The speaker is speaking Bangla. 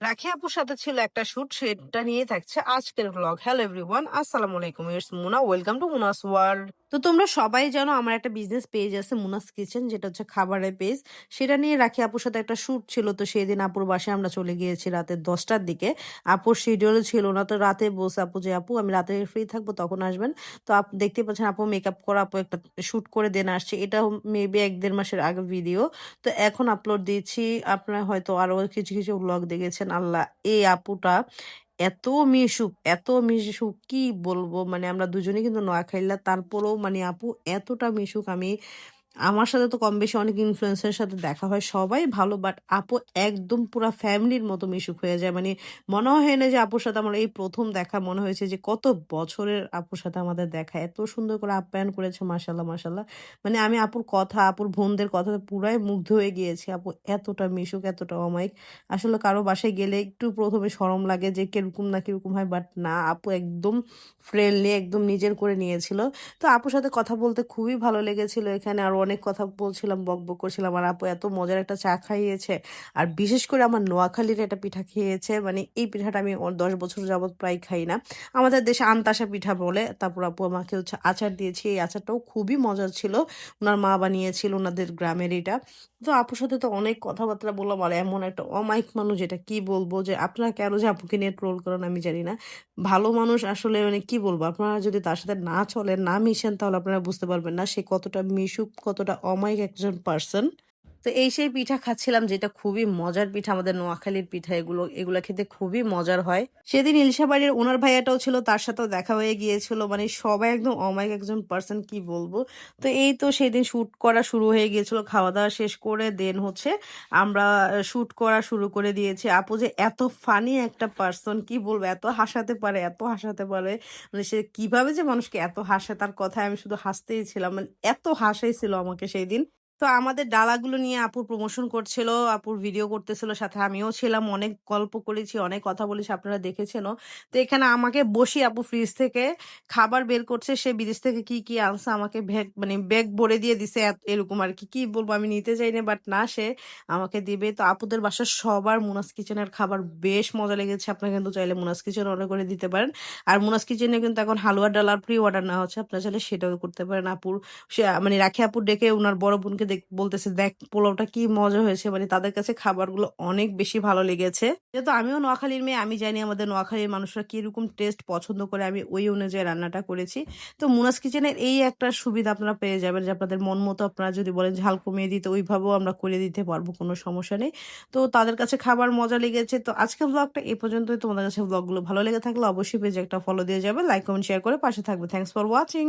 রাখি আপুর সাথে ছিল একটা শুট, সেটা নিয়ে থাকছে আজকের ব্লগ হ্যালো এভরিওয়ান আসসালামু আলাইকুম it's Muna welcome to Muna's world তো তোমরা সবাই জানো আমার একটা বিজনেস পেজ আছে মুনাস কিচেন যেটা হচ্ছে খাবারের পেজ সেটা নিয়ে রাখি, আপুর সাথে একটা শ্যুট ছিল, তো সেই দিন আপুর বাসায় আমরা চলে গিয়েছি রাতে দশটার দিকে। আপুর শিডিউল ছিল না, তো রাতে বসে আপু যে, আপু, আমি রাতে ফ্রি থাকব, তখন আসবেন। তো আপু, দেখতে পাচ্ছেন আপু মেকআপ করা, আপু একটা শ্যুট করে দেন আসছে। এটা মেবি এক দেড় মাসের আগে ভিডিও তো এখন আপলোড দিয়েছি আপনারা হয়তো আরও কিছু কিছু ব্লগ দেখেছেন। আল্লাহ, এই আপুটা এত মিশুক এত মিশুক, কি বলব? মানে আমরা দুজনে কিন্তু নোয়াখাইলা তারপরেও মানে আপু এতটা মিশুক আমি আমার সাথে তো কম বেশি অনেক ইনফ্লুয়েন্সের সাথে দেখা হয় সবাই ভালো বাট আপু একদম পুরা ফ্যামিলির মতো মিশুক হয়ে যায়। মানে মনে হয় না যে আপুর সাথে আমার এই প্রথম দেখা মনে হয়েছে যে কত বছরের আপুর সাথে আমাদের দেখা। এত সুন্দর করে আপ্যায়ন করেছে মাসাল্লাহ মাসাল্লাহ মানে আমি আপুর কথা, আপুর বোনদের কথা পুরাই মুগ্ধ হয়ে গিয়েছি। আপু এতটা মিশুক, এতটা অমায়িক। আসলে কারও বাসায় গেলে একটু প্রথমে সরম লাগে যে কীরকম না কীরকম হয় বাট না, আপু একদম ফ্রেন্ডলি একদম নিজের করে নিয়েছিল। তো আপুর সাথে কথা বলতে খুবই ভালো লেগেছিল। এখানে আর অনেক কথা বলছিলাম, বক বক করছিলাম। আর আপু এত মজার একটা চা খাইয়েছে। আর বিশেষ করে আমার নোয়াখালীর একটা পিঠা খেয়েছে। মানে এই পিঠাটা আমি দশ বছর যাবৎ প্রায় খাই না। আমাদের দেশে আন্তাসা পিঠা বলে। তারপর আপু আমাকে হচ্ছে আচার দিয়েছি। এই আচারটাও খুবই মজার ছিল। ওনার মা বানিয়েছিল ওনাদের গ্রামের এটা। তো আপুর সাথে তো অনেক কথাবার্তা বললাম, আর এমন একটা অমায়িক মানুষ, এটা কি বলব যে আপনারা কেন যে আপুকে নিয়ে ট্রোল করেন আমি জানি না। ভালো মানুষ আসলে মানে কি বলব, আপনারা যদি তার সাথে না চলেন, না মিশেন, তাহলে আপনারা বুঝতে পারবেন না সে কতটা মিশুক, কতটা অমায়িক একজন পার্সন তো এই সেই পিঠা খাচ্ছিলাম, যেটা খুবই মজার পিঠা, আমাদের নোয়াখালীর পিঠা, এগুলো এগুলো খেতে খুবই মজার হয়। সেদিন ইলশা বাড়ির ওনার ভাইয়াটাও ছিল, তার সাথেও দেখা হয়ে গিয়েছিল মানে সবাই একদম অমায়িক একজন পার্সন কি বলব? তো এই তো সেদিন শ্যুট করা শুরু হয়ে গিয়েছিল, খাওয়া দাওয়া শেষ করে দেন হচ্ছে আমরা শ্যুট করা শুরু করে দিয়েছি। আপু যে এত ফানি একটা পার্সন কি বলব, এত হাসাতে পারে, এত হাসাতে পারে মানে সে কীভাবে যে মানুষকে এত হাসে, তার কথায় আমি শুধু হাসতেই ছিলাম মানে এত হাসাইছিল আমাকে সেই দিন। তো আমাদের ডালাগুলো নিয়ে আপুর প্রমোশন করছিল, আপুর ভিডিও করতেছিল, সাথে আমিও ছিলাম, অনেক গল্প করেছি, অনেক কথা বলেছি, আপনারা দেখেছেনও। তো এখানে আমাকে বসি আপু ফ্রিজ থেকে খাবার বের করছে, সে বিদেশ থেকে কি কি আনছে আমাকে ব্যাগ মানে ব্যাগ ভরে দিয়ে দিছে এরকম আর কি। কি বলব, আমি নিতে চাই না বাট না, সে আমাকে দিবে। তো আপুদের বাসার সবার মুনাস কিচেনের খাবার বেশ মজা লেগেছে, আপনারা কিন্তু চাইলে মুনাস কিচেন অর্ডার করে দিতে পারেন। আর মুনাস কিচেনে কিন্তু এখন হালুয়া ডালার প্রি অর্ডার নেওয়া হচ্ছে, আপনারা চাইলে সেটাও করতে পারেন। আপুর মানে রাখি আপুর ডেকে ওনার বড় বোনকে দেখ, বলতেছে, দেখ, পোলাওটা কি মজা হয়েছে। মানে তাদের কাছে খাবারগুলো অনেক বেশি ভালো লেগেছে। যেহেতু আমিও নোয়াখালীর মেয়ে, আমি জানি আমাদের নোয়াখালীর মানুষরা কীরকম টেস্ট পছন্দ করে। আমি ওই অনুযায়ী রান্নাটা করেছি। তো মুনাস কিচেনের এই একটা সুবিধা আপনারা পেয়ে যাবেন যে, আপনাদের মন মতো আপনারা যদি বলেন ঝাল কমিয়ে দিতে, ওইভাবেও আমরা করে দিতে পারব, কোনো সমস্যা নেই। তো তাদের কাছে খাবার মজা লেগেছে। তো আজকের ব্লগটা এই পর্যন্তই। তোমাদের কাছে ব্লগগুলো ভালো লেগে থাকলে অবশ্যই পেজে একটা ফলো দিয়ে যাবে। লাইক কমেন্ট শেয়ার করে পাশে থাকবে। Thanks for watching